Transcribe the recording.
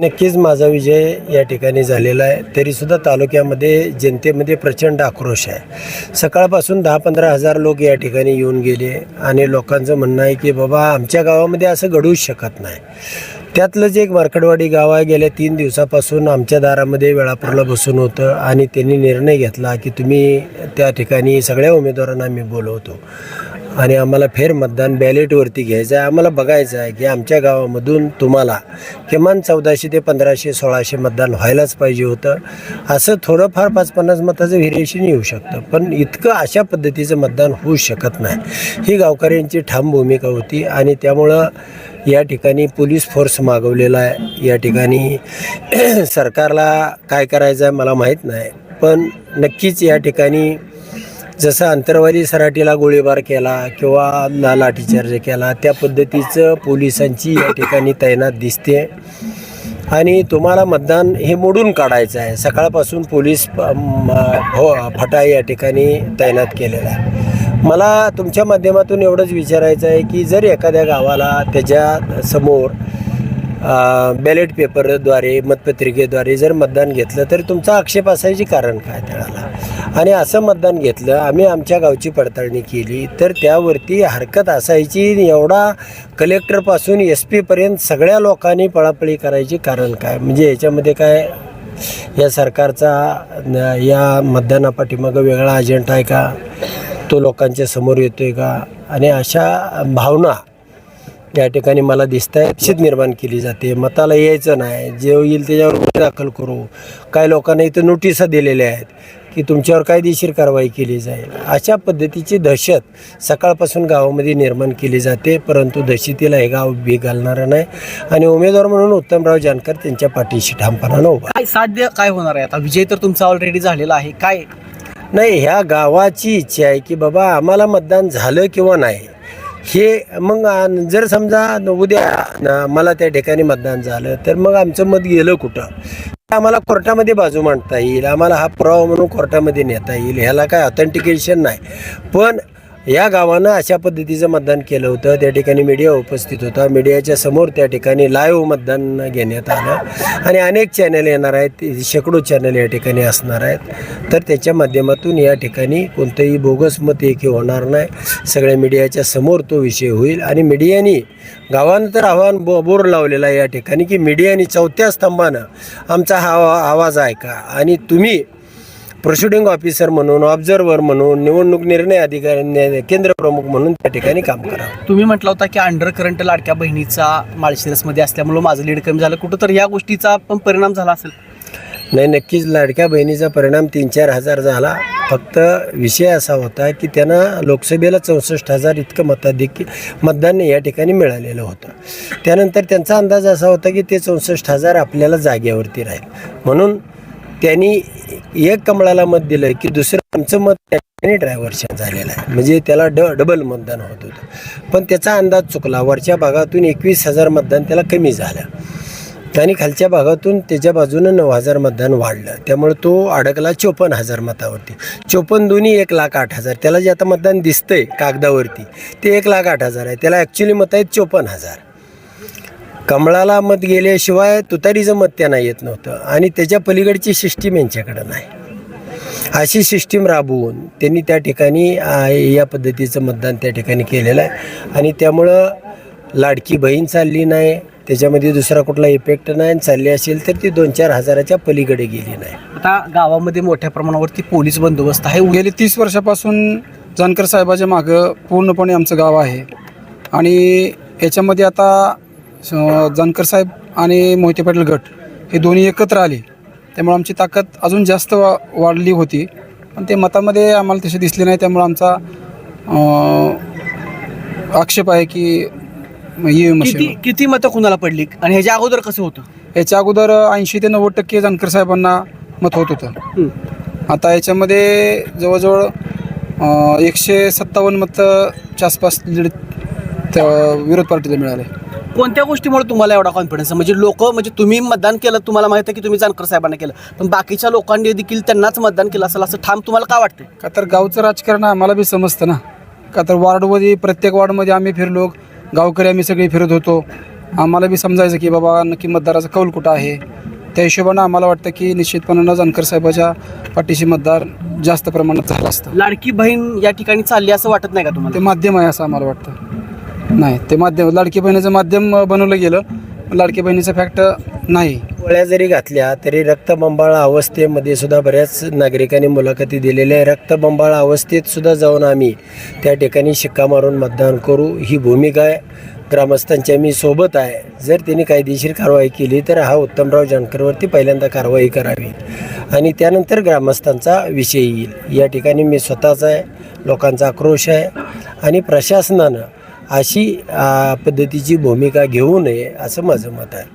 नक्कीच माझा विजय या ठिकाणी झालेला आहे. तरीसुद्धा तालुक्यामध्ये जनतेमध्ये प्रचंड आक्रोश आहे. सकाळपासून दहा पंधरा हजार लोक या ठिकाणी येऊन गेले आणि लोकांचं म्हणणं आहे की बाबा आमच्या गावामध्ये असं घडूच शकत नाही. त्यातलंच एक मार्कडवाडी गाव आहे गेल्या तीन दिवसापासून आमच्या दारामध्ये वेळापूरला बसून होतं आणि त्यांनी निर्णय घेतला की तुम्ही त्या ठिकाणी सगळ्या उमेदवारांना आम्ही बोलवतो. आणि आम्हाला फेर मतदान बॅलेटवरती घ्यायचं आहे. आम्हाला बघायचं आहे की आमच्या गावामधून तुम्हाला किमान चौदाशे ते पंधराशे सोळाशे मतदान व्हायलाच पाहिजे होतं. असं थोडंफार पाच पन्नास मताचं व्हेरिएशन येऊ शकतं. पण इतकं अशा पद्धतीचं मतदान होऊ शकत नाही. ही गावकऱ्यांची ठाम भूमिका होती आणि त्यामुळं या ठिकाणी पोलीस फोर्स मागवलेला आहे. या ठिकाणी सरकारला काय करायचं आहे मला माहीत नाही. पण नक्कीच या ठिकाणी जसं अंतरवाली सराटीला गोळीबार केला किंवा लाठीचार्ज केला त्या पद्धतीचं पोलिसांची या ठिकाणी तैनात दिसते. आणि तुम्हाला मतदान हे मोडून काढायचं आहे. सकाळपासून पोलीस म- हो फटा या ठिकाणी तैनात केलेला आहे. मला तुमच्या माध्यमातून एवढंच विचारायचं आहे की जर एखाद्या गावाला त्याच्यासमोर बॅलेट पेपरद्वारे मतपत्रिकेद्वारे जर मतदान घेतलं तर तुमचा आक्षेप असायची कारण काय त्याला? आणि असं मतदान घेतलं आम्ही आमच्या गावची पडताळणी केली तर त्यावरती हरकत असायची. एवढा कलेक्टरपासून एस पीपर्यंत सगळ्या लोकांनी पळापळी करायची कारण काय? म्हणजे याच्यामध्ये काय या सरकारचा या मतदानापाठीमागं वेगळा अजेंडा आहे का? तो लोकांच्या समोर येतो आहे का? आणि अशा भावना या ठिकाणी मला दिसत आहे निश्चित निर्माण केली जाते. मताला यायचं नाही. जे येईल त्याच्यावर गुन्हे दाखल करू. काही लोकांना इथं नोटिसा दिलेल्या आहेत की तुमच्यावर कायदेशीर कारवाई केली जाईल. अशा पद्धतीची दहशत सकाळपासून गावामध्ये निर्माण केली जाते. परंतु दहशतीला हे गाव बी घालणारं नाही. आणि उमेदवार म्हणून उत्तमराव जानकर त्यांच्या पाठीशी ठामपणानं उभा. काय साध्य काय होणार आहे आता? विजय तर तुमचा ऑलरेडी झालेला आहे. काय? नाही ह्या गावाची इच्छा आहे की बाबा आम्हाला मतदान झालं किंवा नाही. हे मग जर समजा उद्या न- मला त्या ठिकाणी मतदान झालं तर मग आमचं मत गेलं कुठं? आम्हाला कोर्टामध्ये बाजू मांडता येईल. आम्हाला हा पुरावा म्हणून कोर्टामध्ये नेता येईल. ह्याला काय ऑथेंटिकेशन नाही. पण या गावानं अशा पद्धतीचं मतदान केलं होतं. त्या ठिकाणी मीडिया उपस्थित होता. मीडियाच्या समोर त्या ठिकाणी लाईव्ह मतदान घेण्यात आलं. आणि अनेक चॅनल येणार आहेत. शेकडो चॅनल या ठिकाणी असणार आहेत. तर त्याच्या माध्यमातून या ठिकाणी कोणतंही बोगस मत एक होणार नाही. सगळ्या मीडियाच्या समोर तो विषय होईल. आणि मीडियानी गावानं तर आव्हान बो बोर लावलेला आहे या ठिकाणी की मीडियानी चौथ्या स्तंभानं आमचा हा आवाज ऐका. आणि तुम्ही प्रोसिडिंग ऑफिसर म्हणून ऑब्झर्वर म्हणून निवडणूक निर्णय अधिकारी केंद्र प्रमुख म्हणून त्या ठिकाणी काम करावं. तुम्ही म्हटलं होता की अंडर करंट लाडक्या बहिणीचा माळशिरसमध्ये असल्यामुळं माझं लीड कमी झालं. कुठं तर या गोष्टीचा पण परिणाम झाला असेल? नाही नक्कीच लाडक्या बहिणीचा परिणाम तीन चार हजार झाला. फक्त विषय असा होता की त्यांना लोकसभेला चौसष्ट हजार इतकं मताधिक मतदान या ठिकाणी मिळालेलं होतं. त्यानंतर त्यांचा अंदाज असा होता की ते चौसष्ट हजार आपल्याला जागेवरती राहील. म्हणून त्यांनी एक कमळाला मत दिलं की दुसरं आमचं मत त्या ठिकाणी ड्रायव्हरच्या झालेलं आहे. म्हणजे त्याला ड डबल मतदान होत होतं. पण त्याचा अंदाज चुकला. वरच्या भागातून एकवीस हजार मतदान त्याला कमी झालं. आणि खालच्या भागातून त्याच्या बाजूनं नऊ हजार मतदान वाढलं. त्यामुळे तो अडकला चोपन्न हजार मतावरती. चोपन्न दोन्ही एक लाख आठ हजार. त्याला जे आता मतदान दिसतंय कागदावरती ते एक लाख आठ हजार आहे. त्याला ॲक्च्युली मत आहेत चोपन्न हजार. कमळाला मत गेल्याशिवाय तुतारीचं मत त्यांना येत नव्हतं. आणि त्याच्या पलीकडची सिस्टीम यांच्याकडं नाही. अशी सिस्टीम राबवून त्यांनी त्या ठिकाणी या पद्धतीचं मतदान त्या ठिकाणी केलेलं आहे. आणि त्यामुळं लाडकी बहीण चालली नाही त्याच्यामध्ये दुसरा कुठला इफेक्ट नाही आणि चालली असेल तर ती दोन चार हजाराच्या पलीकडे गेली नाही. आता गावामध्ये मोठ्या प्रमाणावरती पोलीस बंदोबस्त आहे. गेली तीस वर्षापासून जानकर साहेबाच्या मागं पूर्णपणे आमचं गाव आहे. आणि याच्यामध्ये आता स- जानकर साहेब आणि मोहिते पाटील गट हे दोन्ही एकत्र आले. त्यामुळे आमची ताकद अजून जास्त वा वाढली होती. पण ते मतामध्ये आम्हाला तसे दिसले नाही. त्यामुळे आमचा अं, आक्षेप आहे की ई किती किती मतं कुणाला पडली? आणि ह्याच्या अगोदर कसं होतं? याच्या अगोदर ऐंशी ते नव्वद टक्के जानकर साहेबांना मत होत होतं. आता याच्यामध्ये जवळजवळ अं, एकशे सत्तावन्न मतं आसपास लीड त्या विरोध पार्टीला मिळाले. कोणत्या गोष्टीमुळे तुम्हाला एवढा कॉन्फिडन्स म्हणजे लोक म्हणजे तुम्ही मतदान केलं तुम्हाला माहिती आहे की तुम्ही जानकर साहेबांना केलं. पण बाकीच्या लोकांनी देखील त्यांनाच मतदान केलं असेल असं ठाम तुम्हाला का वाटतंय? का तर गावचं राजकारण आम्हाला बी समजतं ना. का तर वॉर्डमध्ये प्रत्येक वॉर्डमध्ये आम्ही फिरलो. गावकरी आम्ही सगळे फिरत होतो. आम्हाला बी समजायचं की बाबा नक्की मतदाराचा कौल कुठं आहे? त्या हिशोबानं आम्हाला वाटतं की निश्चितपणानं जानकर साहेबाच्या पाठीशी मतदार जास्त प्रमाणात झालं असतं. लाडकी बहीण या ठिकाणी चालली असं वाटत नाही का तुम्हाला? ते माध्यम आहे असं आम्हाला वाटतं. नाही ते माध्यम लाडकी बहिणीचं माध्यम बनवलं गेलं. लाडकी बहिणीचं फॅक्ट नाही. गोळ्या जरी घातल्या तरी रक्तबंबाळ अवस्थेमध्ये सुद्धा बऱ्याच नागरिकांनी मुलाखती दिलेल्या आहे रक्तबंबाळ अवस्थेत सुद्धा जाऊन आम्ही त्या ठिकाणी शिक्का मारून मतदान करू. ही भूमिका आहे. ग्रामस्थांच्या मी सोबत आहे. जर त्यांनी कायदेशीर कारवाई केली तर हा उत्तमराव जानकरवरती पहिल्यांदा कारवाई करावी. आणि त्यानंतर ग्रामस्थांचा विषय येईल. या ठिकाणी मी स्वतःचा आहे. लोकांचा आक्रोश आहे. आणि प्रशासनानं अशी पद्धतीची भूमिका घेऊ नये असं माझं मत आहे.